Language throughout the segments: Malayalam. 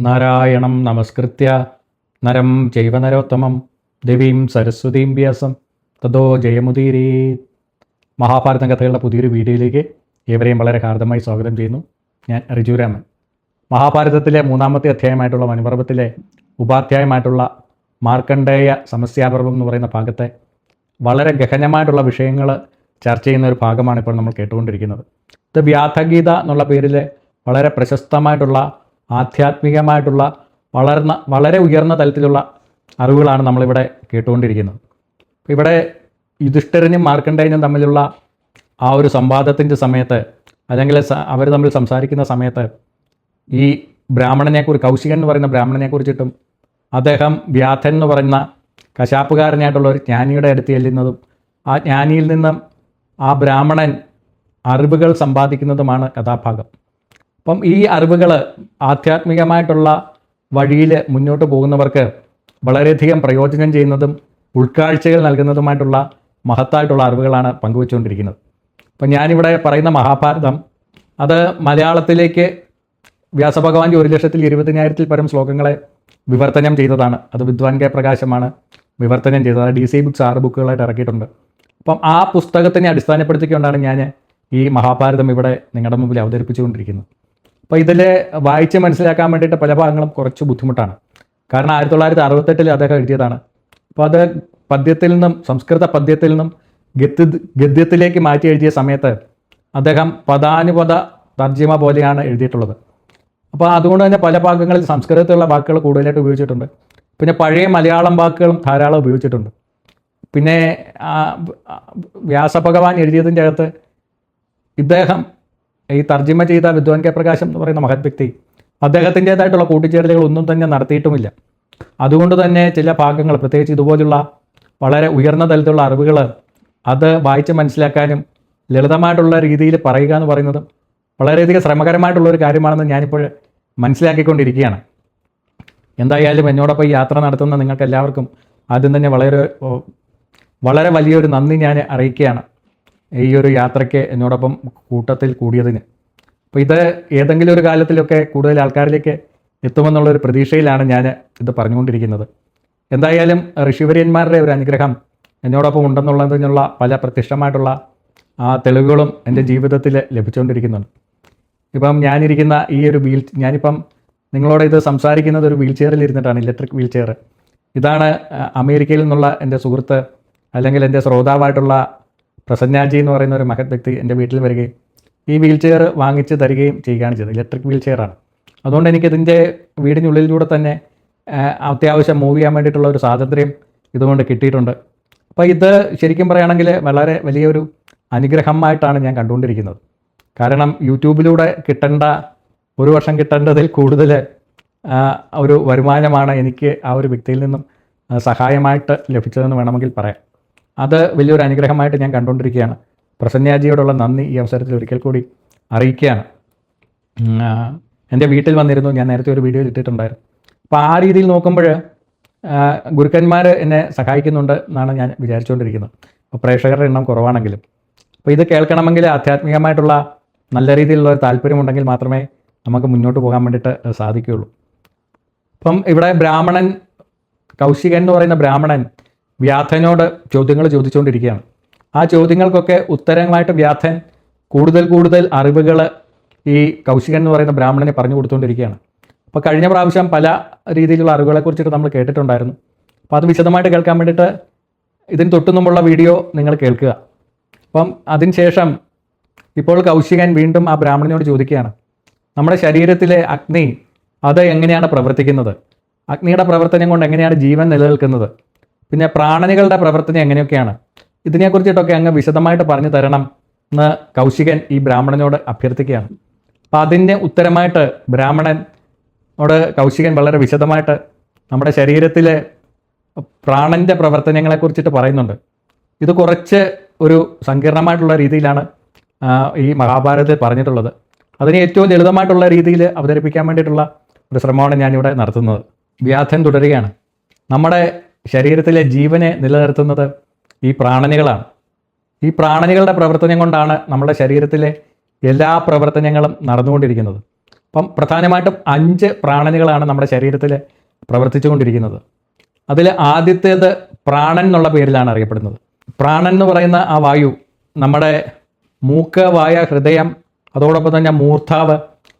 നാരായണം നമസ്കൃത്യ. നരം ജൈവനരോത്തമം ദേവീം സരസ്വതീം വ്യാസം. തദോ ജയമുദീരേ. മഹാഭാരതം കഥകളുടെ പുതിയൊരു വീഡിയോയിലേക്ക് ഏവരെയും വളരെ ഹാർദമായി സ്വാഗതം ചെയ്യുന്നു. ഞാൻ റിജുരാമൻ മഹാഭാരതത്തിലെ മൂന്നാമത്തെ അധ്യായമായിട്ടുള്ള മനുപർവത്തിലെ ഉപാധ്യായമായിട്ടുള്ള മാർക്കണ്ഡേയ സമസ്യാപർവം എന്ന് പറയുന്ന ഭാഗത്തെ വളരെ ഗഹനമായിട്ടുള്ള വിഷയങ്ങൾ ചർച്ച ചെയ്യുന്ന ഒരു ഭാഗമാണ് ഇപ്പോൾ നമ്മൾ കേട്ടുകൊണ്ടിരിക്കുന്നത്. ഇത് വ്യാധഗീത എന്നുള്ള പേരിൽ വളരെ പ്രശസ്തമായിട്ടുള്ള ആധ്യാത്മികമായിട്ടുള്ള വളർന്ന വളരെ ഉയർന്ന തലത്തിലുള്ള അറിവുകളാണ് നമ്മളിവിടെ കേട്ടുകൊണ്ടിരിക്കുന്നത്. ഇവിടെ യുധിഷ്ഠിരനും മാർക്കണ്ഡേയനും തമ്മിലുള്ള ആ ഒരു സംവാദത്തിന്റെ സമയത്ത് അല്ലെങ്കിൽ അവർ തമ്മിൽ സംസാരിക്കുന്ന സമയത്ത് ഈ ബ്രാഹ്മണനെക്കുറിച്ച് കൗശികൻ എന്ന് പറയുന്ന ബ്രാഹ്മണനെക്കുറിച്ചിട്ടും അദ്ദേഹം വ്യാധൻ എന്ന് പറയുന്ന കശാപ്പുകാരനായിട്ടുള്ള ഒരു ജ്ഞാനിയുടെ അടുത്ത് ചെല്ലുന്നതും ആ ജ്ഞാനിയിൽ നിന്നും ആ ബ്രാഹ്മണൻ അറിവുകൾ സമ്പാദിക്കുന്നതുമാണ് കഥാഭാഗം. അപ്പം ഈ അറിവുകൾ ആധ്യാത്മികമായിട്ടുള്ള വഴിയിൽ മുന്നോട്ട് പോകുന്നവർക്ക് വളരെയധികം പ്രയോജനം ചെയ്യുന്നതും ഉൾക്കാഴ്ചകൾ നൽകുന്നതുമായിട്ടുള്ള മഹത്തായിട്ടുള്ള അറിവുകളാണ് പങ്കുവച്ചുകൊണ്ടിരിക്കുന്നത്. അപ്പം ഞാനിവിടെ പറയുന്ന മഹാഭാരതം അത് മലയാളത്തിലേക്ക് വ്യാസഭഗവാന്റെ ഒരു ലക്ഷത്തിൽ ഇരുപതിനായിരത്തിൽ പരം ശ്ലോകങ്ങളെ വിവർത്തനം ചെയ്തതാണ്. അത് വിദ്വാൻ കെ പ്രകാശമാണ് വിവർത്തനം ചെയ്തത്. ഡി സി ബുക്സ് ആറ് ബുക്കുകളായിട്ട് ഇറക്കിയിട്ടുണ്ട്. അപ്പം ആ പുസ്തകത്തിനെ അടിസ്ഥാനപ്പെടുത്തിക്കൊണ്ടാണ് ഞാൻ ഈ മഹാഭാരതം ഇവിടെ നിങ്ങളുടെ മുമ്പിൽ അവതരിപ്പിച്ചുകൊണ്ടിരിക്കുന്നത്. അപ്പോൾ ഇതിൽ വായിച്ച് മനസ്സിലാക്കാൻ വേണ്ടിയിട്ട് പല ഭാഗങ്ങളും കുറച്ച് ബുദ്ധിമുട്ടാണ്. കാരണം ആയിരത്തി തൊള്ളായിരത്തി അറുപത്തെട്ടിൽ അദ്ദേഹം എഴുതിയതാണ്. അപ്പോൾ അത് പദ്യത്തിൽ നിന്നും സംസ്കൃത പദ്യത്തിൽ നിന്നും ഗദ്യ ഗദ്യത്തിലേക്ക് മാറ്റി എഴുതിയ സമയത്ത് അദ്ദേഹം പദാനുപദ തർജിമ പോലെയാണ് എഴുതിയിട്ടുള്ളത്. അപ്പോൾ അതുകൊണ്ട് തന്നെ പല ഭാഗങ്ങളിൽ സംസ്കൃതത്തിലുള്ള വാക്കുകൾ കൂടുതലായിട്ട് ഉപയോഗിച്ചിട്ടുണ്ട്. പിന്നെ പഴയ മലയാളം വാക്കുകളും ധാരാളം ഉപയോഗിച്ചിട്ടുണ്ട്. പിന്നെ വ്യാസഭഗവാൻ എഴുതിയതിന്റെ അകത്ത് ഇദ്ദേഹം ഈ തർജിമ ചെയ്ത വിദ്വാൻ കെ പ്രകാശം എന്ന് പറയുന്ന മഹത് വ്യക്തി അദ്ദേഹത്തിന്റേതായിട്ടുള്ള കൂട്ടിച്ചേരലുകൾ ഒന്നും തന്നെ നടത്തിയിട്ടുമില്ല. അതുകൊണ്ട് തന്നെ ചില ഭാഗങ്ങൾ പ്രത്യേകിച്ച് ഇതുപോലുള്ള വളരെ ഉയർന്ന തലത്തിലുള്ള അറിവുകൾ അത് വായിച്ച് മനസ്സിലാക്കാനും ലളിതമായിട്ടുള്ള രീതിയിൽ പറയുക എന്ന് പറയുന്നതും വളരെയധികം ശ്രമകരമായിട്ടുള്ള ഒരു കാര്യമാണെന്ന് ഞാനിപ്പോൾ മനസ്സിലാക്കിക്കൊണ്ടിരിക്കുകയാണ്. എന്തായാലും എന്നോടൊപ്പം യാത്ര നടത്തുന്ന നിങ്ങൾക്ക് എല്ലാവർക്കും ആദ്യം തന്നെ വളരെ വളരെ വലിയൊരു നന്ദി ഞാൻ അറിയിക്കുകയാണ്. ഈ ഒരു യാത്രയ്ക്ക് എന്നോടൊപ്പം കൂട്ടത്തിൽ കൂടിയതിന്. അപ്പോൾ ഇത് ഏതെങ്കിലും ഒരു കാലത്തിലൊക്കെ കൂടുതൽ ആൾക്കാരിലേക്ക് എത്തുമെന്നുള്ളൊരു പ്രതീക്ഷയിലാണ് ഞാൻ ഇത് പറഞ്ഞുകൊണ്ടിരിക്കുന്നത്. എന്തായാലും ഋഷിവര്യന്മാരുടെ ഒരു അനുഗ്രഹം എന്നോടൊപ്പം ഉണ്ടെന്നുള്ളതിനുള്ള പല പ്രത്യക്ഷമായിട്ടുള്ള ആ തെളിവുകളും എന്റെ ജീവിതത്തിൽ ലഭിച്ചുകൊണ്ടിരിക്കുന്നുണ്ട്. ഇപ്പം ഞാനിരിക്കുന്ന ഈ ഒരു വീൽ ഞാനിപ്പം നിങ്ങളോട് ഇത് സംസാരിക്കുന്നത് ഒരു വീൽ ചെയറിൽ ഇരുന്നിട്ടാണ് ഇലക്ട്രിക് വീൽ ചെയർ ഇതാണ് അമേരിക്കയിൽ നിന്നുള്ള എന്റെ സുഹൃത്ത് അല്ലെങ്കിൽ എന്റെ ശ്രോതാവായിട്ടുള്ള പ്രസന്നാജി എന്ന് പറയുന്ന ഒരു മഹത് വ്യക്തി എന്റെ വീട്ടിൽ വരികയും ഈ വീൽ ചെയർ വാങ്ങിച്ച് തരികയും ചെയ്യുകയാണ് ചെയ്തത്. ഇലക്ട്രിക് വീൽ ചെയറാണ് അതുകൊണ്ട് എനിക്ക് ഇതിന്റെ വീടിനുള്ളിലൂടെ തന്നെ അത്യാവശ്യം മൂവ് ചെയ്യാൻ വേണ്ടിയിട്ടുള്ള ഒരു സ്വാതന്ത്ര്യം ഇതുകൊണ്ട് കിട്ടിയിട്ടുണ്ട്. അപ്പോൾ ഇത് ശരിക്കും പറയുകയാണെങ്കിൽ വളരെ വലിയൊരു അനുഗ്രഹമായിട്ടാണ് ഞാൻ കണ്ടുകൊണ്ടിരിക്കുന്നത്. കാരണം യൂട്യൂബിലൂടെ കിട്ടേണ്ട ഒരു വർഷം കിട്ടേണ്ടതിൽ കൂടുതൽ ഒരു വരുമാനമാണ് എനിക്ക് ആ ഒരു വ്യക്തിയിൽ നിന്നും സഹായമായിട്ട് ലഭിച്ചതെന്ന് വേണമെങ്കിൽ പറയാം. അത് വലിയൊരു അനുഗ്രഹമായിട്ട് ഞാൻ കണ്ടുകൊണ്ടിരിക്കുകയാണ്. പ്രസന്യാജിയോടുള്ള നന്ദി ഈ അവസരത്തിൽ ഒരിക്കൽ കൂടി അറിയിക്കുകയാണ്. എന്റെ വീട്ടിൽ വന്നിരുന്നു. ഞാൻ നേരത്തെ ഒരു വീഡിയോ ഇട്ടിട്ടുണ്ടായിരുന്നു. അപ്പോൾ ആ രീതിയിൽ നോക്കുമ്പോൾ ഗുരുക്കന്മാർ എന്നെ സഹായിക്കുന്നുണ്ട് എന്നാണ് ഞാൻ വിചാരിച്ചുകൊണ്ടിരിക്കുന്നത്. അപ്പോൾ പ്രേക്ഷകരുടെ എണ്ണം കുറവാണെങ്കിലും. അപ്പോൾ ഇത് കേൾക്കണമെങ്കിൽ ആധ്യാത്മികമായിട്ടുള്ള നല്ല രീതിയിലുള്ള ഒരു താല്പര്യമുണ്ടെങ്കിൽ മാത്രമേ നമുക്ക് മുന്നോട്ട് പോകാൻ വേണ്ടിയിട്ട് സാധിക്കുകയുള്ളൂ. അപ്പം ഇവിടെ ബ്രാഹ്മണൻ കൗശികൻ എന്ന് പറയുന്ന ബ്രാഹ്മണൻ വ്യാധനോട് ചോദ്യങ്ങൾ ചോദിച്ചുകൊണ്ടിരിക്കുകയാണ്. ആ ചോദ്യങ്ങൾക്കൊക്കെ ഉത്തരങ്ങളായിട്ട് വ്യാധൻ കൂടുതൽ കൂടുതൽ അറിവുകൾ ഈ കൗശികൻ എന്ന് പറയുന്ന ബ്രാഹ്മണനെ പറഞ്ഞു കൊടുത്തുകൊണ്ടിരിക്കുകയാണ്. അപ്പോൾ കഴിഞ്ഞ പ്രാവശ്യം പല രീതിയിലുള്ള അറിവുകളെക്കുറിച്ചിട്ട് നമ്മൾ കേട്ടിട്ടുണ്ടായിരുന്നു. അപ്പോൾ അത് വിശദമായിട്ട് കേൾക്കാൻ വേണ്ടിയിട്ട് ഇതിന് തൊട്ടു മുമ്പുള്ള വീഡിയോ നിങ്ങൾ കേൾക്കുക. അപ്പം അതിനുശേഷം ഇപ്പോൾ കൗശികൻ വീണ്ടും ആ ബ്രാഹ്മണനോട് ചോദിക്കുകയാണ്. നമ്മുടെ ശരീരത്തിലെ അഗ്നി അത് എങ്ങനെയാണ് പ്രവർത്തിക്കുന്നത്? അഗ്നിയുടെ പ്രവർത്തനം കൊണ്ട് എങ്ങനെയാണ് ജീവൻ നിലനിൽക്കുന്നത്? പിന്നെ പ്രാണനികളുടെ പ്രവർത്തനം എങ്ങനെയൊക്കെയാണ്? ഇതിനെക്കുറിച്ചിട്ടൊക്കെ അങ്ങ് വിശദമായിട്ട് പറഞ്ഞു തരണം എന്ന് കൗശികൻ ഈ ബ്രാഹ്മണനോട് അഭ്യർത്ഥിക്കുകയാണ്. അപ്പം അതിന്റെ ഉത്തരമായിട്ട് ബ്രാഹ്മണനോട് കൗശികൻ വളരെ വിശദമായിട്ട് നമ്മുടെ ശരീരത്തിലെ പ്രാണന്റെ പ്രവർത്തനങ്ങളെക്കുറിച്ചിട്ട് പറയുന്നുണ്ട്. ഇത് കുറച്ച് ഒരു സങ്കീർണമായിട്ടുള്ള രീതിയിലാണ് ഈ മഹാഭാരതത്തിൽ പറഞ്ഞിട്ടുള്ളത്. അതിനെ ഏറ്റവും ലളിതമായിട്ടുള്ള രീതിയിൽ അവതരിപ്പിക്കാൻ വേണ്ടിയിട്ടുള്ള ഒരു ശ്രമമാണ് ഞാനിവിടെ നടത്തുന്നത്. വ്യാധൻ തുടരുകയാണ്. നമ്മുടെ ശരീരത്തിലെ ജീവനെ നിലനിർത്തുന്നത് ഈ പ്രാണനികളാണ്. ഈ പ്രാണനികളുടെ പ്രവർത്തനം കൊണ്ടാണ് നമ്മുടെ ശരീരത്തിലെ എല്ലാ പ്രവർത്തനങ്ങളും നടന്നുകൊണ്ടിരിക്കുന്നത്. അപ്പം പ്രധാനമായിട്ടും അഞ്ച് പ്രാണനികളാണ് നമ്മുടെ ശരീരത്തിൽ പ്രവർത്തിച്ചുകൊണ്ടിരിക്കുന്നത്. അതിൽ ആദ്യത്തേത് പ്രാണൻ എന്നുള്ള പേരിലാണ് അറിയപ്പെടുന്നത്. പ്രാണൻ എന്ന് പറയുന്ന ആ വായു നമ്മുടെ മൂക്ക് വായ ഹൃദയം അതോടൊപ്പം തന്നെ മൂർധാവ്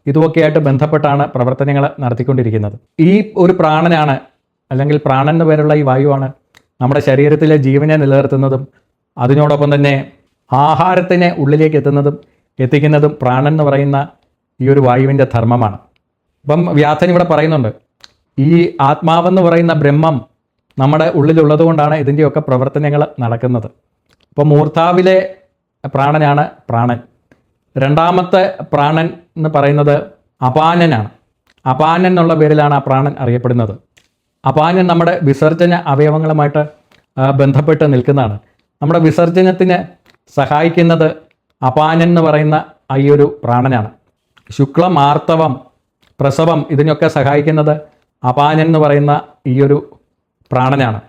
ഇതുമൊക്കെയായിട്ട് ബന്ധപ്പെട്ടാണ് പ്രവർത്തനങ്ങൾ നടത്തിക്കൊണ്ടിരിക്കുന്നത്. ഈ ഒരു പ്രാണനാണ് അല്ലെങ്കിൽ പ്രാണൻ എന്ന പേരുള്ള ഈ വായുവാണ് നമ്മുടെ ശരീരത്തിലെ ജീവനെ നിലനിർത്തുന്നതും അതിനോടൊപ്പം തന്നെ ആഹാരത്തിനെ ഉള്ളിലേക്ക് എത്തുന്നതും എത്തിക്കുന്നതും പ്രാണൻ എന്ന് പറയുന്ന ഈ ഒരു വായുവിന്റെ ധർമ്മമാണ്. അപ്പം വ്യാധൻ ഇവിടെ പറയുന്നുണ്ട് ഈ ആത്മാവെന്ന് പറയുന്ന ബ്രഹ്മം നമ്മുടെ ഉള്ളിലുള്ളത് കൊണ്ടാണ് ഇതിന്റെയൊക്കെ പ്രവർത്തനങ്ങൾ നടക്കുന്നത്. അപ്പോൾ മൂർത്താവിലെ പ്രാണനാണ് പ്രാണൻ. രണ്ടാമത്തെ പ്രാണൻ എന്ന് പറയുന്നത് അപാനനാണ്. അപാനൻ എന്നുള്ള പേരിലാണ് ആ പ്രാണൻ അറിയപ്പെടുന്നത്. അപാനൻ നമ്മുടെ വിസർജന അവയവങ്ങളുമായിട്ട് ബന്ധപ്പെട്ട് നിൽക്കുന്നതാണ്. നമ്മുടെ വിസർജനത്തിന് സഹായിക്കുന്നത് അപാനൻ എന്ന് പറയുന്ന ഈ ഒരു പ്രാണനാണ്. ശുക്ലം ആർത്തവം പ്രസവം ഇതിനൊക്കെ സഹായിക്കുന്നത് അപാനൻ എന്ന് പറയുന്ന ഈ ഒരു പ്രാണനാണ്.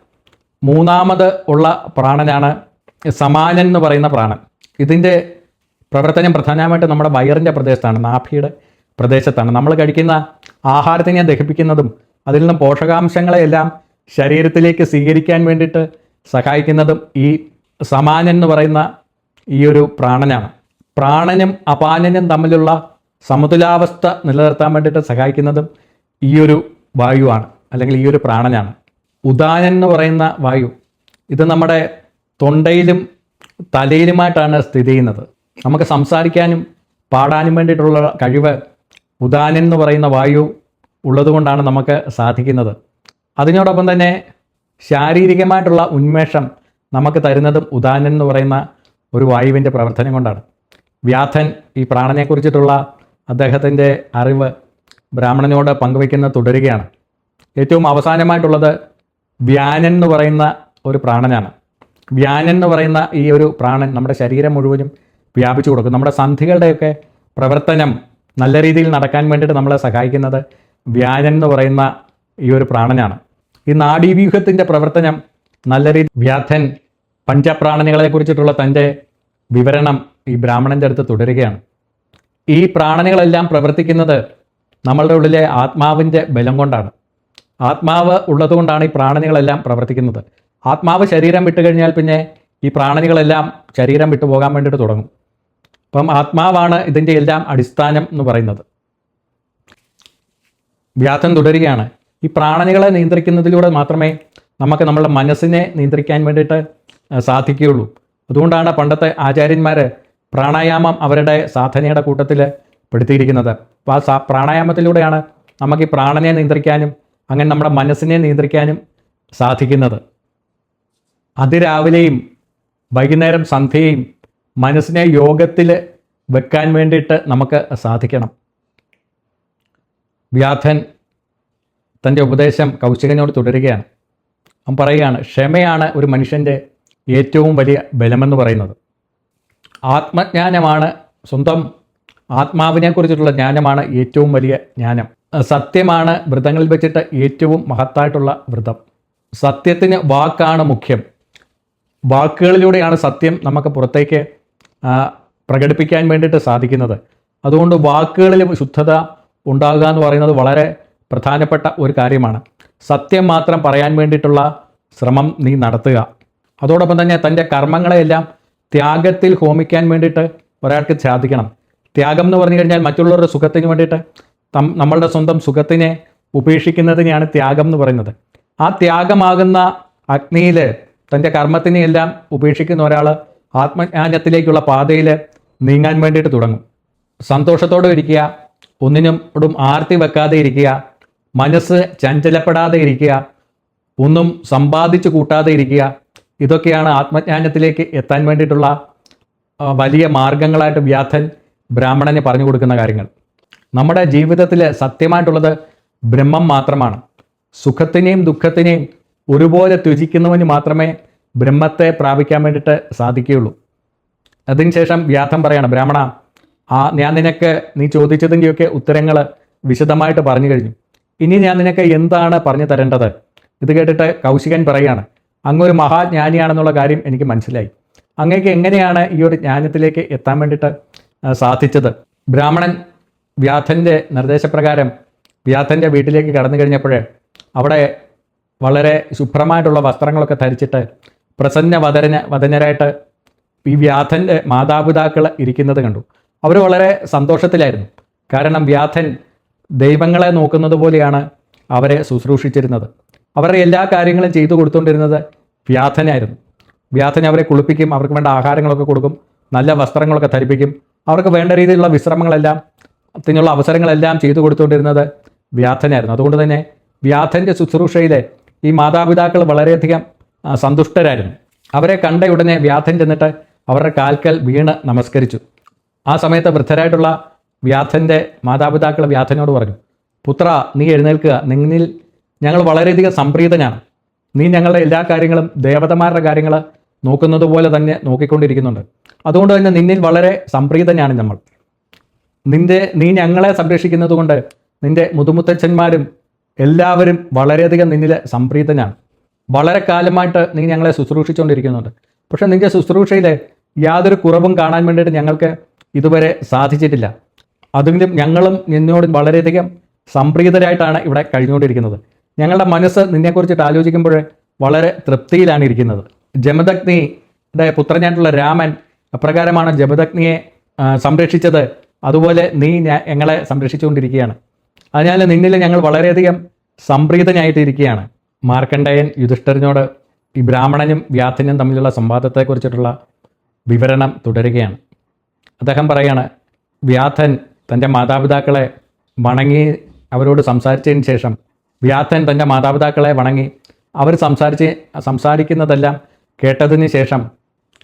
മൂന്നാമത് ഉള്ള പ്രാണനാണ് സമാനൻ എന്ന് പറയുന്ന പ്രാണൻ. ഇതിന്റെ പ്രവർത്തനം പ്രധാനമായിട്ട് നമ്മുടെ വയറിന്റെ പ്രദേശത്താണ് നാഭിയുടെ പ്രദേശത്താണ്. നമ്മൾ കഴിക്കുന്ന ആഹാരത്തിനെ ദഹിപ്പിക്കുന്നതും അതിൽ നിന്നും പോഷകാംശങ്ങളെയെല്ലാം ശരീരത്തിലേക്ക് സ്വീകരിക്കാൻ വേണ്ടിയിട്ട് സഹായിക്കുന്നതും ഈ സമാനൻ എന്ന് പറയുന്ന ഈ ഒരു പ്രാണനാണ്. പ്രാണനും അപാനനും തമ്മിലുള്ള സമതുലാവസ്ഥ നിലനിർത്താൻ വേണ്ടിയിട്ട് സഹായിക്കുന്നതും ഈ ഒരു വായുവാണ് അല്ലെങ്കിൽ ഈ ഒരു പ്രാണനാണ്. ഉദാനൻ എന്ന് പറയുന്ന വായു ഇത് നമ്മുടെ തൊണ്ടയിലും തലയിലുമായിട്ടാണ് സ്ഥിതി ചെയ്യുന്നത്. നമുക്ക് സംസാരിക്കാനും പാടാനും വേണ്ടിയിട്ടുള്ള കഴിവ് ഉദാനൻ എന്ന് പറയുന്ന വായു ഉള്ളതുകൊണ്ടാണ് നമുക്ക് സാധിക്കുന്നത്. അതിനോടൊപ്പം തന്നെ ശാരീരികമായിട്ടുള്ള ഉന്മേഷം നമുക്ക് തരുന്നതും ഉദാനൻ എന്ന് പറയുന്ന ഒരു വായുവിന്റെ പ്രവർത്തനം കൊണ്ടാണ്. വ്യാധൻ ഈ പ്രാണനെക്കുറിച്ചിട്ടുള്ള അദ്ദേഹത്തിന്റെ അറിവ് ബ്രാഹ്മണനോട് പങ്കുവയ്ക്കുന്നത് തുടരുകയാണ്. ഏറ്റവും അവസാനമായിട്ടുള്ളത് വ്യാനൻ എന്ന് പറയുന്ന ഒരു പ്രാണനാണ്. വ്യാനൻ എന്ന് പറയുന്ന ഈ ഒരു പ്രാണൻ നമ്മുടെ ശരീരം മുഴുവനും വ്യാപിച്ചു കൊടുക്കും. നമ്മുടെ സന്ധികളുടെയൊക്കെ പ്രവർത്തനം നല്ല രീതിയിൽ നടക്കാൻ വേണ്ടിയിട്ട് നമ്മളെ സഹായിക്കുന്നത് വ്യാനൻ എന്ന് പറയുന്ന ഈ ഒരു പ്രാണനാണ്. ഈ നാഡീവ്യൂഹത്തിന്റെ പ്രവർത്തനം നല്ല രീതി വ്യാധൻ പഞ്ചപ്രാണനികളെ കുറിച്ചിട്ടുള്ള തന്റെ വിവരണം ഈ ബ്രാഹ്മണന്റെ അടുത്ത് തുടരുകയാണ്. ഈ പ്രാണനികളെല്ലാം പ്രവർത്തിക്കുന്നത് നമ്മളുടെ ഉള്ളിലെ ആത്മാവിന്റെ ബലം കൊണ്ടാണ്. ആത്മാവ് ഉള്ളതുകൊണ്ടാണ് ഈ പ്രാണനികളെല്ലാം പ്രവർത്തിക്കുന്നത്. ആത്മാവ് ശരീരം വിട്ട് കഴിഞ്ഞാൽ പിന്നെ ഈ പ്രാണനികളെല്ലാം ശരീരം വിട്ടു പോകാൻ വേണ്ടിയിട്ട് തുടങ്ങും. അപ്പം ആത്മാവാണ് ഇതിന്റെ എല്ലാം അടിസ്ഥാനം എന്ന് പറയുന്നത്. വ്യാധൻ തുടരുകയാണ്. ഈ പ്രാണനുകളെ നിയന്ത്രിക്കുന്നതിലൂടെ മാത്രമേ നമുക്ക് നമ്മളുടെ മനസ്സിനെ നിയന്ത്രിക്കാൻ വേണ്ടിയിട്ട് സാധിക്കുകയുള്ളൂ. അതുകൊണ്ടാണ് പണ്ടത്തെ ആചാര്യന്മാർ പ്രാണായാമം അവരുടെ സാധനയുടെ കൂട്ടത്തിൽ പെടുത്തിയിരിക്കുന്നത്. അപ്പോൾ ആ പ്രാണായാമത്തിലൂടെയാണ് നമുക്ക് ഈ പ്രാണനെ നിയന്ത്രിക്കാനും അങ്ങനെ നമ്മുടെ മനസ്സിനെ നിയന്ത്രിക്കാനും സാധിക്കുന്നത്. അതിരാവിലെയും വൈകുന്നേരം സന്ധ്യയും മനസ്സിനെ യോഗത്തിൽ വെക്കാൻ വേണ്ടിയിട്ട് നമുക്ക് സാധിക്കണം. വ്യാധൻ തന്റെ ഉപദേശം കൗശികനോട് തുടരുകയാണ്. അവൻ പറയുകയാണ് ക്ഷമയാണ് ഒരു മനുഷ്യന്റെ ഏറ്റവും വലിയ ബലമെന്ന് പറയുന്നത്. ആത്മജ്ഞാനമാണ് സ്വന്തം ആത്മാവിനെക്കുറിച്ചിട്ടുള്ള ജ്ഞാനമാണ് ഏറ്റവും വലിയ ജ്ഞാനം. സത്യമാണ് വ്രതങ്ങളിൽ വെച്ചിട്ട് ഏറ്റവും മഹത്തായിട്ടുള്ള വ്രതം. സത്യത്തിന് വാക്കാണ് മുഖ്യം. വാക്കുകളിലൂടെയാണ് സത്യം നമുക്ക് പുറത്തേക്ക് പ്രകടിപ്പിക്കാൻ വേണ്ടിയിട്ട് സാധിക്കുന്നത്. അതുകൊണ്ട് വാക്കുകളിലെ ശുദ്ധത ഉണ്ടാകുക എന്ന് പറയുന്നത് വളരെ പ്രധാനപ്പെട്ട ഒരു കാര്യമാണ്. സത്യം മാത്രം പറയാൻ വേണ്ടിയിട്ടുള്ള ശ്രമം നീ നടത്തുക. അതോടൊപ്പം തന്നെ തന്റെ കർമ്മങ്ങളെയെല്ലാം ത്യാഗത്തിൽ ഹോമിക്കാൻ വേണ്ടിയിട്ട് ഒരാൾക്ക് സാധിക്കണം ത്യാഗം എന്ന് പറഞ്ഞു കഴിഞ്ഞാൽ മറ്റുള്ളവരുടെ സുഖത്തിന് വേണ്ടിയിട്ട് തം നമ്മളുടെ സ്വന്തം സുഖത്തിനെ ഉപേക്ഷിക്കുന്നതിനെയാണ് ത്യാഗം എന്ന് പറയുന്നത്. ആ ത്യാഗമാകുന്ന അഗ്നിയിൽ തന്റെ കർമ്മത്തിനെയെല്ലാം ഉപേക്ഷിക്കുന്ന ഒരാൾ ആത്മജ്ഞാനത്തിലേക്കുള്ള പാതയിൽ നീങ്ങാൻ വേണ്ടിയിട്ട് തുടങ്ങും. സന്തോഷത്തോടെ ഇരിക്കുക. ഒന്നിനും ഒടും ആർത്തി വെക്കാതെ ഇരിക്കുക മനസ്സ് ചഞ്ചലപ്പെടാതെ ഇരിക്കുക ഒന്നും സമ്പാദിച്ചു കൂട്ടാതെ ഇരിക്കുക ഇതൊക്കെയാണ് ആത്മജ്ഞാനത്തിലേക്ക് എത്താൻ വേണ്ടിയിട്ടുള്ള വലിയ മാർഗങ്ങളായിട്ട് വ്യാധൻ ബ്രാഹ്മണന് പറഞ്ഞു കൊടുക്കുന്ന കാര്യങ്ങൾ. നമ്മുടെ ജീവിതത്തിൽ സത്യമായിട്ടുള്ളത് ബ്രഹ്മം മാത്രമാണ്. സുഖത്തിനെയും ദുഃഖത്തിനെയും ഒരുപോലെ ത്യജിക്കുന്നവന് മാത്രമേ ബ്രഹ്മത്തെ പ്രാപിക്കാൻ വേണ്ടിയിട്ട് സാധിക്കുകയുള്ളൂ. അതിനുശേഷം വ്യാധം പറയാണ് ബ്രാഹ്മണ ആ ഞാൻ നിനക്ക് നീ ചോദിച്ചതിന്റെയൊക്കെ ഉത്തരങ്ങൾ വിശദമായിട്ട് പറഞ്ഞു കഴിഞ്ഞു. ഇനി ഞാൻ നിനക്ക് എന്താണ് പറഞ്ഞു തരേണ്ടത്? ഇത് കേട്ടിട്ട് കൗശികൻ പറയാണ് അങ്ങൊരു മഹാജ്ഞാനിയാണെന്നുള്ള കാര്യം എനിക്ക് മനസ്സിലായി. അങ്ങേക്ക് എങ്ങനെയാണ് ഈ ഒരു ജ്ഞാനത്തിലേക്ക് എത്താൻ വേണ്ടിയിട്ട് സാധിച്ചത്? ബ്രാഹ്മണൻ വ്യാധന്റെ നിർദ്ദേശപ്രകാരം വ്യാധന്റെ വീട്ടിലേക്ക് കടന്നു കഴിഞ്ഞപ്പോൾ അവിടെ വളരെ ശുഭ്രമായിട്ടുള്ള വസ്ത്രങ്ങളൊക്കെ ധരിച്ചിട്ട് പ്രസന്ന വദന വദനരായിട്ട് ഈ വ്യാധന്റെ മാതാപിതാക്കൾ ഇരിക്കുന്നത് കണ്ടു. അവർ വളരെ സന്തോഷത്തിലായിരുന്നു. കാരണം വ്യാധൻ ദൈവങ്ങളെ നോക്കുന്നത് പോലെയാണ് അവരെ ശുശ്രൂഷിച്ചിരുന്നത്. അവരുടെ എല്ലാ കാര്യങ്ങളും ചെയ്തു കൊടുത്തുകൊണ്ടിരുന്നത് വ്യാധനായിരുന്നു. വ്യാധൻ അവരെ കുളിപ്പിക്കും അവർക്ക് വേണ്ട ആഹാരങ്ങളൊക്കെ കൊടുക്കും നല്ല വസ്ത്രങ്ങളൊക്കെ ധരിപ്പിക്കും. അവർക്ക് വേണ്ട രീതിയിലുള്ള വിശ്രമങ്ങളെല്ലാം അതിനുള്ള അവസരങ്ങളെല്ലാം ചെയ്തു കൊടുത്തുകൊണ്ടിരുന്നത് വ്യാധനായിരുന്നു. അതുകൊണ്ട് തന്നെ വ്യാധന്റെ ശുശ്രൂഷയിലെ ഈ മാതാപിതാക്കൾ വളരെയധികം സന്തുഷ്ടരായിരുന്നു. അവരെ കണ്ട ഉടനെ വ്യാധൻ ചെന്നിട്ട് അവരുടെ കാൽക്കൽ വീണ് നമസ്കരിച്ചു. ആ സമയത്ത് വൃദ്ധരായിട്ടുള്ള വ്യാധന്റെ മാതാപിതാക്കൾ വ്യാധനോട് പറഞ്ഞു പുത്ര നീ എഴുന്നേൽക്കുക. നിന്നിൽ ഞങ്ങൾ വളരെയധികം സംപ്രീതനാണ്. നീ ഞങ്ങളുടെ എല്ലാ കാര്യങ്ങളും ദേവതമാരുടെ കാര്യങ്ങൾ നോക്കുന്നത് പോലെ തന്നെ നോക്കിക്കൊണ്ടിരിക്കുന്നുണ്ട്. അതുകൊണ്ട് തന്നെ നിന്നിൽ വളരെ സംപ്രീതനാണ് നമ്മൾ. നിന്റെ നീ ഞങ്ങളെ സംരക്ഷിക്കുന്നത് കൊണ്ട് നിന്റെ മുതുമുത്തച്ഛന്മാരും എല്ലാവരും വളരെയധികം നിന്നിൽ സംപ്രീതനാണ്. വളരെ കാലമായിട്ട് നീ ഞങ്ങളെ ശുശ്രൂഷിച്ചുകൊണ്ടിരിക്കുന്നുണ്ട് പക്ഷെ നിന്റെ ശുശ്രൂഷയിലെ യാതൊരു കുറവും കാണാൻ വേണ്ടിയിട്ട് ഞങ്ങൾക്ക് ഇതുവരെ സാധിച്ചിട്ടില്ല. അതെങ്കിലും ഞങ്ങളും നിന്നോട് വളരെയധികം സംപ്രീതരായിട്ടാണ് ഇവിടെ കഴിഞ്ഞുകൊണ്ടിരിക്കുന്നത്. ഞങ്ങളുടെ മനസ്സ് നിന്നെക്കുറിച്ചിട്ട് ആലോചിക്കുമ്പോൾ വളരെ തൃപ്തിയിലാണ് ഇരിക്കുന്നത്. ജമദഗ്നിയുടെ പുത്രനായിട്ടുള്ള രാമൻ അപ്രകാരമാണ് ജമദഗ്നിയെ സംരക്ഷിച്ചത്. അതുപോലെ നീ ഞങ്ങളെ സംരക്ഷിച്ചുകൊണ്ടിരിക്കുകയാണ്. അതിനാൽ നിന്നിൽ ഞങ്ങൾ വളരെയധികം സംപ്രീതനായിട്ടിരിക്കുകയാണ്. മാർക്കണ്ഡയൻ യുധിഷ്ഠിരനോട് ഈ ബ്രാഹ്മണനും വ്യാധനും തമ്മിലുള്ള സംവാദത്തെക്കുറിച്ചിട്ടുള്ള വിവരണം തുടരുകയാണ്. അദ്ദേഹം പറയാണ് വ്യാധൻ തന്റെ മാതാപിതാക്കളെ വണങ്ങി അവരോട് സംസാരിച്ചതിന് ശേഷം വ്യാധൻ തന്റെ മാതാപിതാക്കളെ വണങ്ങി അവർ സംസാരിച്ച് സംസാരിക്കുന്നതെല്ലാം കേട്ടതിന് ശേഷം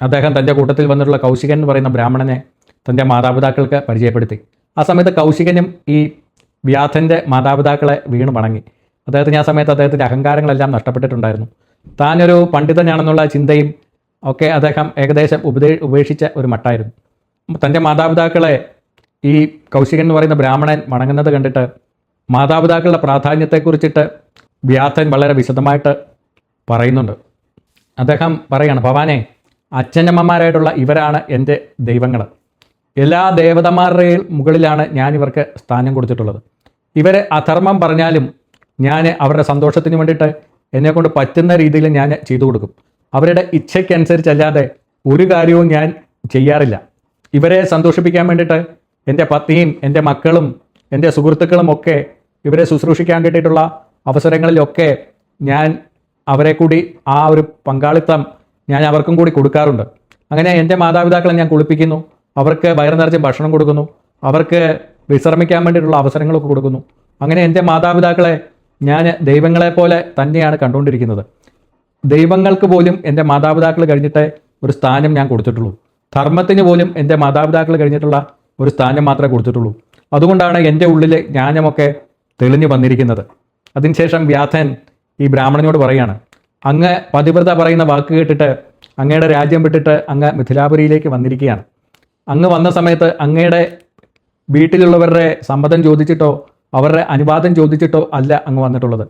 അദ്ദേഹം തന്റെ കൂട്ടത്തിൽ വന്നിട്ടുള്ള കൗശികൻ എന്ന് പറയുന്ന ബ്രാഹ്മണനെ തന്റെ മാതാപിതാക്കൾക്ക് പരിചയപ്പെടുത്തി. ആ സമയത്ത് കൗശികനും ഈ വ്യാധന്റെ മാതാപിതാക്കളെ വീണ് വണങ്ങി. അദ്ദേഹത്തിന് ആ സമയത്ത് അദ്ദേഹത്തിന്റെ അഹങ്കാരങ്ങളെല്ലാം നഷ്ടപ്പെട്ടിട്ടുണ്ടായിരുന്നു. താനൊരു പണ്ഡിതനാണെന്നുള്ള ചിന്തയും ഒക്കെ അദ്ദേഹം ഏകദേശം ഉപദേ ഉപേക്ഷിച്ച ഒരു മട്ടായിരുന്നു. തന്റെ മാതാപിതാക്കളെ ഈ കൗശികൻ എന്ന് പറയുന്ന ബ്രാഹ്മണൻ വണങ്ങുന്നത് കണ്ടിട്ട് മാതാപിതാക്കളുടെ പ്രാധാന്യത്തെക്കുറിച്ചിട്ട് വ്യാസൻ വളരെ വിശദമായിട്ട് പറയുന്നുണ്ട്. അദ്ദേഹം പറയാണ് ഭവാനെ അച്ഛനമ്മമാരായിട്ടുള്ള ഇവരാണ് എന്റെ ദൈവങ്ങൾ എല്ലാ ദേവതമാരുടെയും മുകളിലാണ് ഞാൻ ഇവർക്ക് സ്ഥാനം കൊടുത്തിട്ടുള്ളത്. ഇവർ അധർമ്മം പറഞ്ഞാലും ഞാൻ അവരുടെ സന്തോഷത്തിന് വേണ്ടിയിട്ട് എന്നെക്കൊണ്ട് പറ്റുന്ന രീതിയിൽ ഞാൻ ചെയ്തു കൊടുക്കും. അവരുടെ ഇച്ഛയ്ക്കനുസരിച്ചല്ലാതെ ഒരു കാര്യവും ഞാൻ ചെയ്യാറില്ല. ഇവരെ സന്തോഷിപ്പിക്കാൻ വേണ്ടിയിട്ട് എന്റെ പത്നിയും എന്റെ മക്കളും എന്റെ സുഹൃത്തുക്കളും ഒക്കെ ഇവരെ ശുശ്രൂഷിക്കാൻ കിട്ടിയിട്ടുള്ള അവസരങ്ങളിലൊക്കെ ഞാൻ അവരെ കൂടി ആ ഒരു പങ്കാളിത്തം ഞാൻ അവർക്കും കൂടി കൊടുക്കാറുണ്ട്. അങ്ങനെ എന്റെ മാതാപിതാക്കളെ ഞാൻ കുളിപ്പിക്കുന്നു അവർക്ക് വയറു നിറച്ച് ഭക്ഷണം കൊടുക്കുന്നു അവർക്ക് വിശ്രമിക്കാൻ വേണ്ടിയിട്ടുള്ള അവസരങ്ങളൊക്കെ കൊടുക്കുന്നു. അങ്ങനെ എന്റെ മാതാപിതാക്കളെ ഞാൻ ദൈവങ്ങളെ പോലെ തന്നെയാണ് കണ്ടുകൊണ്ടിരിക്കുന്നത്. ദൈവങ്ങൾക്ക് പോലും എന്റെ മാതാപിതാക്കൾ കഴിഞ്ഞിട്ട് ഒരു സ്ഥാനം ഞാൻ കൊടുത്തിട്ടുള്ളൂ. ധർമ്മത്തിന് പോലും എന്റെ മാതാപിതാക്കൾ കഴിഞ്ഞിട്ടുള്ള ഒരു സ്ഥാനം മാത്രമേ കൊടുത്തിട്ടുള്ളൂ. അതുകൊണ്ടാണ് എന്റെ ഉള്ളിലെ ജ്ഞാനമൊക്കെ തെളിഞ്ഞു വന്നിരിക്കുന്നത്. അതിനുശേഷം വ്യാധൻ ഈ ബ്രാഹ്മണനോട് പറയാണ് അങ്ങ് പതിവ്രത പറയുന്ന വാക്ക് കേട്ടിട്ട് അങ്ങയുടെ രാജ്യം വിട്ടിട്ട് അങ്ങ് മിഥിലാപുരിയിലേക്ക് വന്നിരിക്കുകയാണ്. അങ്ങ് വന്ന സമയത്ത് അങ്ങയുടെ വീട്ടിലുള്ളവരുടെ സമ്മതം ചോദിച്ചിട്ടോ അവരുടെ അനുവാദം ചോദിച്ചിട്ടോ അല്ല അങ്ങ് വന്നിട്ടുള്ളത്.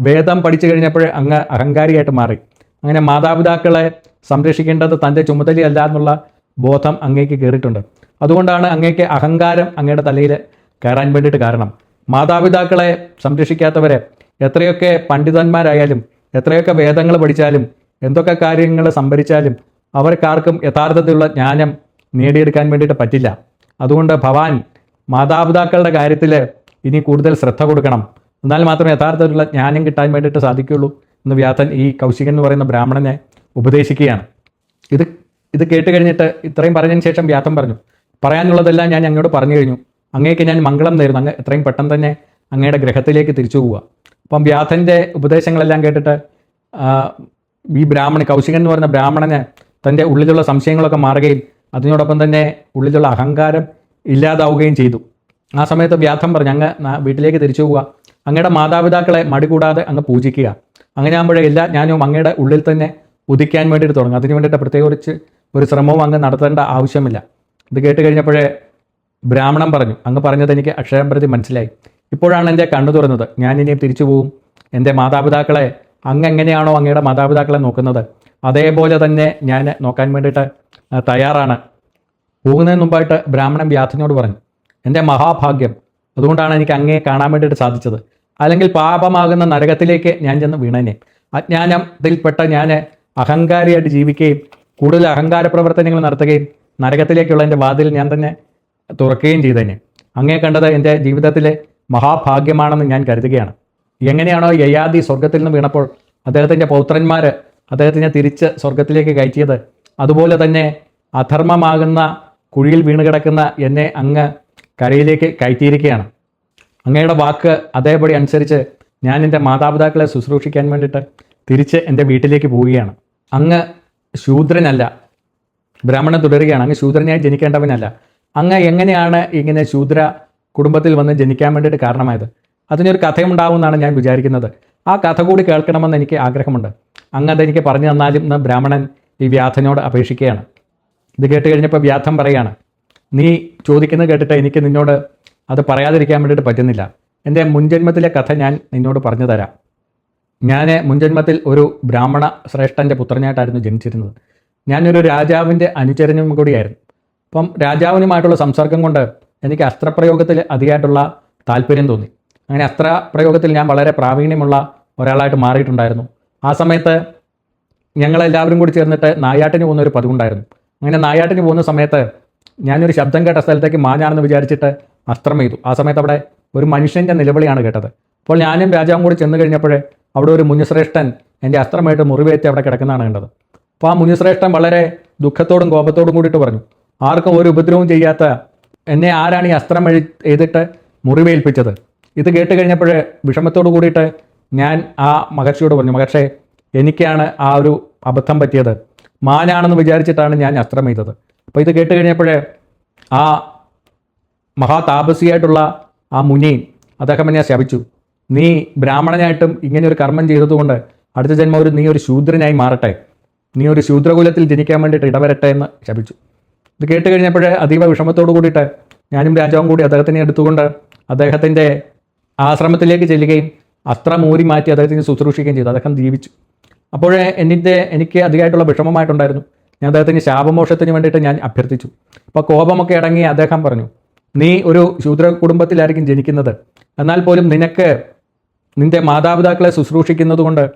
വേദം പഠിച്ചു കഴിഞ്ഞപ്പോൾ അങ്ങ് അഹങ്കാരിയായിട്ട് മാറി. അങ്ങനെ മാതാപിതാക്കളെ സംരക്ഷിക്കേണ്ടത് തന്റെ ചുമതലയല്ല എന്നുള്ള ബോധം അങ്ങേക്ക് കയറിയിട്ടുണ്ട് അതുകൊണ്ടാണ് അങ്ങേക്ക് അഹങ്കാരം അങ്ങയുടെ തലയിൽ കയറാൻ വേണ്ടിയിട്ട് കാരണം. മാതാപിതാക്കളെ സംരക്ഷിക്കാത്തവരെ എത്രയൊക്കെ പണ്ഡിതന്മാരായാലും എത്രയൊക്കെ വേദങ്ങൾ പഠിച്ചാലും എന്തൊക്കെ കാര്യങ്ങൾ സംഭരിച്ചാലും അവർക്കാർക്കും യഥാർത്ഥത്തിലുള്ള ജ്ഞാനം നേടിയെടുക്കാൻ വേണ്ടിയിട്ട് പറ്റില്ല. അതുകൊണ്ട് ഭവാൻ മാതാപിതാക്കളുടെ കാര്യത്തിൽ ഇനി കൂടുതൽ ശ്രദ്ധ കൊടുക്കണം. എന്നാൽ മാത്രമേ യഥാർത്ഥത്തിലുള്ള ജ്ഞാനം കിട്ടാൻ വേണ്ടിയിട്ട് സാധിക്കുകയുള്ളൂ എന്ന് വ്യാസൻ ഈ കൗശികൻ എന്ന് പറയുന്ന ബ്രാഹ്മണനെ ഉപദേശിക്കുകയാണ്. ഇത് ഇത് കേട്ട് കഴിഞ്ഞിട്ട് ഇത്രയും പറഞ്ഞതിന് ശേഷം വ്യാപം പറഞ്ഞു. പറയാനുള്ളതെല്ലാം ഞാൻ അങ്ങോട് പറഞ്ഞു കഴിഞ്ഞു. അങ്ങേക്ക് ഞാൻ മംഗളം നേരുന്നു അങ്ങ് എത്രയും പെട്ടെന്ന് തന്നെ അങ്ങയുടെ ഗ്രഹത്തിലേക്ക് തിരിച്ചു പോവുക. അപ്പം വ്യാധന്റെ ഉപദേശങ്ങളെല്ലാം കേട്ടിട്ട് ഈ ബ്രാഹ്മണൻ കൗശികൻ എന്ന് പറയുന്ന ബ്രാഹ്മണന് തന്റെ ഉള്ളിലുള്ള സംശയങ്ങളൊക്കെ മാറുകയും അതിനോടൊപ്പം തന്നെ ഉള്ളിലുള്ള അഹങ്കാരം ഇല്ലാതാവുകയും ചെയ്തു. ആ സമയത്ത് വ്യാധം പറഞ്ഞു അങ്ങ് വീട്ടിലേക്ക് തിരിച്ചു പോവുക. അങ്ങയുടെ മാതാപിതാക്കളെ മടികൂടാതെ അങ്ങ് പൂജിക്കുക. അങ്ങനെ ആകുമ്പോഴേ എല്ലാ ഞാനും അങ്ങയുടെ ഉള്ളിൽ തന്നെ ഉദിക്കാൻ വേണ്ടിയിട്ട് തുടങ്ങും. അതിന് വേണ്ടിയിട്ട് പ്രത്യേകിച്ച് ഒരു ശ്രമവും അങ്ങ് നടത്തേണ്ട ആവശ്യമില്ല. ഇത് കേട്ട് കഴിഞ്ഞപ്പോഴേ ബ്രാഹ്മണൻ പറഞ്ഞു അങ്ങ് പറഞ്ഞത് എനിക്ക് അക്ഷരംപ്രതി മനസ്സിലായി. ഇപ്പോഴാണ് എന്റെ കണ്ണു തുറന്നത്. ഞാൻ ഇനിയും തിരിച്ചു പോകും എന്റെ മാതാപിതാക്കളെ അങ്ങ് എങ്ങനെയാണോ അങ്ങയുടെ മാതാപിതാക്കളെ നോക്കുന്നത്? അതേപോലെ തന്നെ ഞാൻ നോക്കാൻ വേണ്ടിയിട്ട് തയ്യാറാണ്. പോകുന്നതിന് മുമ്പായിട്ട് ബ്രാഹ്മണൻ വ്യാധിനോട് പറഞ്ഞു എന്റെ മഹാഭാഗ്യം. അതുകൊണ്ടാണ് എനിക്ക് അങ്ങയെ കാണാൻ വേണ്ടിയിട്ട് സാധിച്ചത്. അല്ലെങ്കിൽ പാപമാകുന്ന നരകത്തിലേക്ക് ഞാൻ ചെന്ന് വീണനെ. അജ്ഞാനത്തിൽപ്പെട്ട ഞാൻ അഹങ്കാരിയായിട്ട് ജീവിക്കുകയും കൂടുതൽ അഹങ്കാര പ്രവർത്തനങ്ങൾ നടത്തുകയും നരകത്തിലേക്കുള്ള എന്റെ വാതിൽ ഞാൻ തന്നെ തുറക്കുകയും ചെയ്തേനെ. അങ്ങേ കണ്ടത് എന്റെ ജീവിതത്തിലെ മഹാഭാഗ്യമാണെന്ന് ഞാൻ കരുതുകയാണ്. എങ്ങനെയാണോ യയാദി സ്വർഗത്തിൽ നിന്ന് വീണപ്പോൾ അദ്ദേഹത്തിന്റെ പൗത്രന്മാർ അദ്ദേഹത്തിനെ തിരിച്ച് സ്വർഗത്തിലേക്ക് കയറ്റിയത്. അതുപോലെ തന്നെ അധർമ്മമാകുന്ന കുഴിയിൽ വീണ് കിടക്കുന്ന എന്നെ അങ്ങ് കരയിലേക്ക് കയറ്റിയിരിക്കുകയാണ്. അങ്ങയുടെ വാക്ക് അതേപടി അനുസരിച്ച് ഞാൻ എന്റെ മാതാപിതാക്കളെ ശുശ്രൂഷിക്കാൻ വേണ്ടിയിട്ട് തിരിച്ച് എന്റെ വീട്ടിലേക്ക് പോവുകയാണ്. അങ്ങ് ശൂദ്രനല്ല. ബ്രാഹ്മണൻ തുടരുകയാണ് അങ്ങ് ശൂദ്രനായി ജനിക്കേണ്ടവനല്ല. അങ്ങ് എങ്ങനെയാണ് ഇങ്ങനെ ശൂദ്ര കുടുംബത്തിൽ വന്ന് ജനിക്കാൻ വേണ്ടിയിട്ട് കാരണമായത്? അതിനൊരു കഥയുണ്ടാവുമെന്നാണ് ഞാൻ വിചാരിക്കുന്നത്. ആ കഥ കൂടി കേൾക്കണമെന്ന് എനിക്ക് ആഗ്രഹമുണ്ട്. അങ്ങ് അതെനിക്ക് പറഞ്ഞു തന്നാലും എന്ന് ബ്രാഹ്മണൻ ഈ വ്യാധനോട് അപേക്ഷിക്കുകയാണ്. ഇത് കേട്ട് കഴിഞ്ഞപ്പോൾ വ്യാധം പറയാണ് നീ ചോദിക്കുന്നത് കേട്ടിട്ട് എനിക്ക് നിന്നോട് അത് പറയാതിരിക്കാൻ വേണ്ടിയിട്ട് പറ്റുന്നില്ല. എന്റെ മുൻജന്മത്തിലെ കഥ ഞാൻ നിന്നോട് പറഞ്ഞു തരാം. ഞാൻ മുൻജന്മത്തിൽ ഒരു ബ്രാഹ്മണ ശ്രേഷ്ഠന്റെ പുത്രനായിട്ടായിരുന്നു ജനിച്ചിരുന്നത്. ഞാനൊരു രാജാവിന്റെ അനുചരനും കൂടിയായിരുന്നു. അപ്പം രാജാവിനുമായിട്ടുള്ള സംസർഗം കൊണ്ട് എനിക്ക് അസ്ത്രപ്രയോഗത്തിൽ അധികമായിട്ടുള്ള താല്പര്യം തോന്നി. അങ്ങനെ അസ്ത്രപ്രയോഗത്തിൽ ഞാൻ വളരെ പ്രാവീണ്യമുള്ള ഒരാളായിട്ട് മാറിയിട്ടുണ്ടായിരുന്നു. ആ സമയത്ത് ഞങ്ങളെല്ലാവരും കൂടി ചേർന്നിട്ട് നായാട്ടിന് പോകുന്ന ഒരു പതിവുണ്ടായിരുന്നു. അങ്ങനെ നായാട്ടിന് പോകുന്ന സമയത്ത് ഞാനൊരു ശബ്ദം കേട്ട സ്ഥലത്തേക്ക് മാഞ്ഞാണെന്ന് വിചാരിച്ചിട്ട് അസ്ത്രം ചെയ്തു ആ സമയത്ത് അവിടെ ഒരു മനുഷ്യന്റെ നിലവിളിയാണ് കേട്ടത്. അപ്പോൾ ഞാനും രാജാവും കൂടി ചെന്ന് കഴിഞ്ഞപ്പോഴേ അവിടെ ഒരു മുനിശ്രേഷ്ഠൻ എന്റെ അസ്ത്രമായിട്ട് മുറിവേറ്റി അവിടെ കിടക്കുന്നതാണ് കണ്ടത്. അപ്പോൾ ആ മുനിശ്രേഷ്ഠൻ വളരെ ദുഃഖത്തോടും കോപത്തോടും കൂടിയിട്ട് പറഞ്ഞു ആർക്കും ഒരു ഉപദ്രവവും ചെയ്യാത്ത എന്നെ ആരാണ് ഈ അസ്ത്രം എഴു എഴുതിട്ട് മുറിവേൽപ്പിച്ചത്? ഇത് കേട്ട് കഴിഞ്ഞപ്പോൾ വിഷമത്തോട് കൂടിയിട്ട് ഞാൻ ആ മഹർഷിയോട് പറഞ്ഞു മഹർഷേ എനിക്കാണ് ആ ഒരു അബദ്ധം പറ്റിയത്. മാനാണെന്ന് വിചാരിച്ചിട്ടാണ് ഞാൻ അസ്ത്രം ചെയ്തത് അപ്പോൾ ഇത് കേട്ട് കഴിഞ്ഞപ്പോൾ ആ മഹാതാപസിയായിട്ടുള്ള ആ മുനി അദ്ദേഹം എന്നെ ശപിച്ചു. നീ ബ്രാഹ്മണനായിട്ടും ഇങ്ങനെ ഒരു കർമ്മം ചെയ്തതുകൊണ്ട് അടുത്ത ജന്മം ഒരു നീ ഒരു ശൂദ്രനായി മാറട്ടെ. നീ ഒരു ശൂദ്രകുലത്തിൽ ജനിക്കാൻ വേണ്ടിയിട്ട് ഇടവരട്ടെ എന്ന് ശപിച്ചു. ഇത് കേട്ട് കഴിഞ്ഞപ്പോഴേ അതീവ വിഷമത്തോട് കൂടിയിട്ട് ഞാനും രാജാവും കൂടി അദ്ദേഹത്തിനെ എടുത്തുകൊണ്ട് അദ്ദേഹത്തിന്റെ ആശ്രമത്തിലേക്ക് ചെല്ലുകയും അസ്ത്രം ഊരി മാറ്റി അദ്ദേഹത്തിന് ശുശ്രൂഷിക്കുകയും ചെയ്തു. അദ്ദേഹം ജീവിച്ചു. അപ്പോഴേ എന്നിന്റെ എനിക്ക് അധികമായിട്ടുള്ള വിഷമമായിട്ടുണ്ടായിരുന്നു. ഞാൻ അദ്ദേഹത്തിന് ശാപമോക്ഷത്തിന് വേണ്ടിയിട്ട് ഞാൻ അഭ്യർത്ഥിച്ചു. അപ്പോൾ കോപമൊക്കെ അടങ്ങി അദ്ദേഹം പറഞ്ഞു നീ ഒരു ശൂദ്ര കുടുംബത്തിലായിരിക്കും ജനിക്കുന്നത്. എന്നാൽ പോലും നിനക്ക് നിന്റെ മാതാപിതാക്കളെ ശുശ്രൂഷിക്കുന്നത് കൊണ്ട്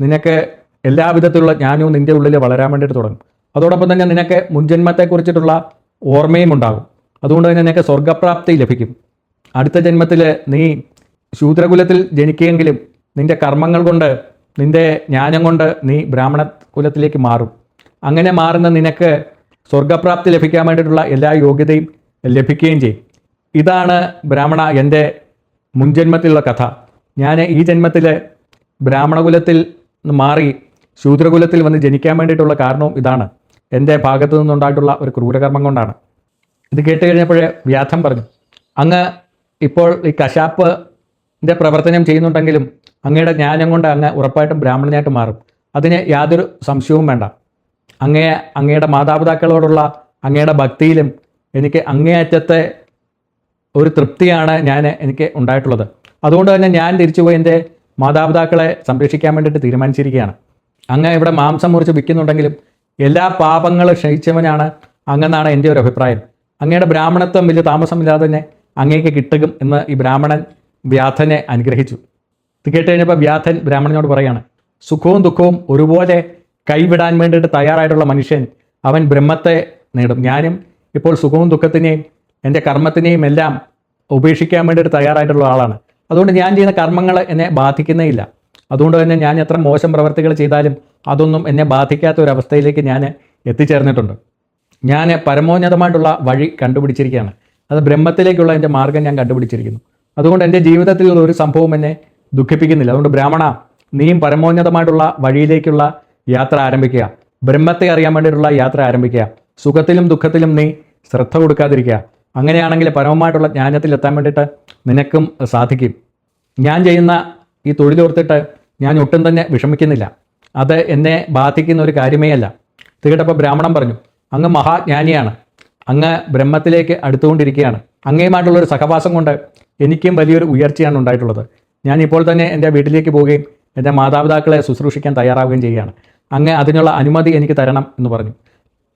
നിനക്ക് എല്ലാവിധത്തിലുള്ള ജ്ഞാനവും നിന്റെ ഉള്ളിൽ വളരാൻ വേണ്ടിയിട്ട് തുടങ്ങും. അതോടൊപ്പം തന്നെ നിനക്ക് മുൻജന്മത്തെക്കുറിച്ചിട്ടുള്ള ഓർമ്മയും ഉണ്ടാകും. അതുകൊണ്ട് തന്നെ നിനക്ക് സ്വർഗപ്രാപ്തി ലഭിക്കും. അടുത്ത ജന്മത്തിൽ നീ ശൂദ്രകുലത്തിൽ ജനിക്കുകയെങ്കിലും നിന്റെ കർമ്മങ്ങൾ കൊണ്ട് നിന്റെ ജ്ഞാനം കൊണ്ട് നീ ബ്രാഹ്മണ കുലത്തിലേക്ക് മാറും. അങ്ങനെ മാറുന്ന നിനക്ക് സ്വർഗപ്രാപ്തി ലഭിക്കാൻ വേണ്ടിയിട്ടുള്ള എല്ലാ യോഗ്യതയും ലഭിക്കുകയും ചെയ്യും. ഇതാണ് ബ്രാഹ്മണ എന്റെ മുൻജന്മത്തിലുള്ള കഥ. ഞാൻ ഈ ജന്മത്തിൽ ബ്രാഹ്മണകുലത്തിൽ മാറി ശൂദ്രകുലത്തിൽ വന്ന് ജനിക്കാൻ വേണ്ടിയിട്ടുള്ള കാരണവും ഇതാണ്. എന്റെ ഭാഗത്തു നിന്നുണ്ടായിട്ടുള്ള ഒരു ക്രൂരകർമ്മം കൊണ്ടാണ്. ഇത് കേട്ട് കഴിഞ്ഞപ്പോഴേ വ്യാധം പറഞ്ഞു. അങ്ങ് ഇപ്പോൾ ഈ കശാപ്പിന്റെ പ്രവർത്തനം ചെയ്യുന്നുണ്ടെങ്കിലും അങ്ങയുടെ ജ്ഞാനം കൊണ്ട് അങ്ങ് ഉറപ്പായിട്ടും ബ്രാഹ്മണനായിട്ട് മാറും. അതിന് യാതൊരു സംശയവും വേണ്ട. അങ്ങയെ അങ്ങയുടെ മാതാപിതാക്കളോടുള്ള അങ്ങയുടെ ഭക്തിയിലും എനിക്ക് അങ്ങേയറ്റത്തെ ഒരു തൃപ്തിയാണ് ഞാൻ എനിക്ക് ഉണ്ടായിട്ടുള്ളത്. അതുകൊണ്ട് തന്നെ ഞാൻ തിരിച്ചുപോയി എന്റെ മാതാപിതാക്കളെ സംരക്ഷിക്കാൻ വേണ്ടിയിട്ട് തീരുമാനിച്ചിരിക്കുകയാണ്. അങ്ങ് ഇവിടെ മാംസം മുറിച്ച് വിൽക്കുന്നുണ്ടെങ്കിലും എല്ലാ പാപങ്ങളും ക്ഷയിച്ചവനാണ് അങ്ങെന്നാണ് എന്റെ ഒരു അഭിപ്രായം. അങ്ങയുടെ ബ്രാഹ്മണത്വം വലിയ താമസമില്ലാതെ തന്നെ അങ്ങേക്ക് കിട്ടും എന്ന് ഈ ബ്രാഹ്മണൻ വ്യാധനെ അനുഗ്രഹിച്ചു. ഇത് കേട്ട് കഴിഞ്ഞപ്പോൾ വ്യാധൻ ബ്രാഹ്മണനോട് പറയാണ് സുഖവും ദുഃഖവും ഒരുപോലെ കൈവിടാൻ വേണ്ടിയിട്ട് തയ്യാറായിട്ടുള്ള മനുഷ്യൻ അവൻ ബ്രഹ്മത്തെ നേടും. ഞാനും ഇപ്പോൾ സുഖവും ദുഃഖത്തിനെയും എന്റെ കർമ്മത്തിനെയും എല്ലാം ഉപേക്ഷിക്കാൻ വേണ്ടിയിട്ട് തയ്യാറായിട്ടുള്ള ആളാണ്. അതുകൊണ്ട് ഞാൻ ചെയ്യുന്ന കർമ്മങ്ങൾ എന്നെ ബാധിക്കുന്നേ ഇല്ല. അതുകൊണ്ട് തന്നെ ഞാൻ എത്ര മോശം പ്രവർത്തികൾ ചെയ്താലും അതൊന്നും എന്നെ ബാധിക്കാത്ത ഒരു അവസ്ഥയിലേക്ക് ഞാൻ എത്തിച്ചേർന്നിട്ടുണ്ട്. ഞാൻ പരമോന്നതമായിട്ടുള്ള വഴി കണ്ടുപിടിച്ചിരിക്കുകയാണ്. അത് ബ്രഹ്മത്തിലേക്കുള്ള എന്റെ മാർഗം ഞാൻ കണ്ടുപിടിച്ചിരിക്കുന്നു. അതുകൊണ്ട് എന്റെ ജീവിതത്തിൽ ഒരു സംഭവം എന്നെ ദുഃഖിപ്പിക്കുന്നില്ല. അതുകൊണ്ട് ബ്രാഹ്മണ നീയും പരമോന്നതമായിട്ടുള്ള വഴിയിലേക്കുള്ള യാത്ര ആരംഭിക്കുക. ബ്രഹ്മത്തെ അറിയാൻ വേണ്ടിയിട്ടുള്ള യാത്ര ആരംഭിക്കുക. സുഖത്തിലും ദുഃഖത്തിലും നീ ശ്രദ്ധ കൊടുക്കാതിരിക്കുക. അങ്ങനെയാണെങ്കിൽ പരമമായിട്ടുള്ള ജ്ഞാനത്തിൽ എത്താൻ വേണ്ടിയിട്ട് നിനക്കും സാധിക്കും. ഞാൻ ചെയ്യുന്ന ഈ തൊഴിലോർത്തിട്ട് ഞാൻ ഒട്ടും തന്നെ വിഷമിക്കുന്നില്ല. അത് എന്നെ ബാധിക്കുന്ന ഒരു കാര്യമേ അല്ല. തീട്ടപ്പോൾ ബ്രാഹ്മണൻ പറഞ്ഞു അങ്ങ് മഹാജ്ഞാനിയാണ്. അങ്ങ് ബ്രഹ്മത്തിലേക്ക് അടുത്തുകൊണ്ടിരിക്കുകയാണ്. അങ്ങയുമായിട്ടുള്ള ഒരു സഹവാസം കൊണ്ട് എനിക്കും വലിയൊരു ഉയർച്ചയാണ് ഉണ്ടായിട്ടുള്ളത്. ഞാൻ ഇപ്പോൾ തന്നെ എന്റെ വീട്ടിലേക്ക് പോവുകയും എന്റെ മാതാപിതാക്കളെ ശുശ്രൂഷിക്കാൻ തയ്യാറാവുകയും ചെയ്യുകയാണ്. അങ്ങ് അതിനുള്ള അനുമതി എനിക്ക് തരണം എന്ന് പറഞ്ഞു.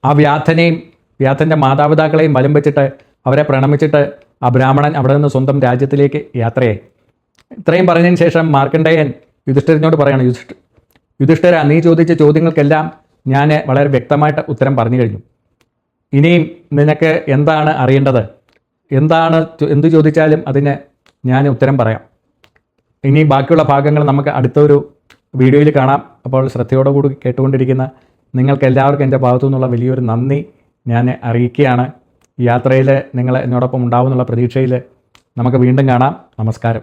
ആ വ്യാധനെയും വ്യാധന്റെ മാതാപിതാക്കളെയും വലം വെച്ചിട്ട് അവരെ പ്രണമിച്ചിട്ട് ആ ബ്രാഹ്മണൻ അവിടെ നിന്ന് സ്വന്തം രാജ്യത്തിലേക്ക് യാത്രയായി. ഇത്രയും പറഞ്ഞതിന് ശേഷം മാർക്കണ്ഡേയൻ യുധിഷ്ഠിരനോട് പറയണം യുധിഷ്ഠ യുധിഷ്ഠിര നീ ചോദിച്ച ചോദ്യങ്ങൾക്കെല്ലാം ഞാൻ വളരെ വ്യക്തമായിട്ട് ഉത്തരം പറഞ്ഞു കഴിഞ്ഞു. ഇനിയും നിനക്ക് എന്താണ് അറിയേണ്ടത്? എന്താണ് എന്തു ചോദിച്ചാലും അതിന് ഞാൻ ഉത്തരം പറയാം. ഇനി ബാക്കിയുള്ള ഭാഗങ്ങൾ നമുക്ക് അടുത്തൊരു വീഡിയോയിൽ കാണാം. അപ്പോൾ ശ്രദ്ധയോടുകൂടി കേട്ടുകൊണ്ടിരിക്കുന്ന നിങ്ങൾക്ക് എല്ലാവർക്കും എന്റെ ഭാഗത്തു നിന്നുള്ള വലിയൊരു നന്ദി ഞാൻ അറിയിക്കുകയാണ്. യാത്രയിൽ നിങ്ങൾ എന്നോടൊപ്പം ഉണ്ടാവുമെന്നുള്ള പ്രതീക്ഷയിൽ നമുക്ക് വീണ്ടും കാണാം. നമസ്കാരം.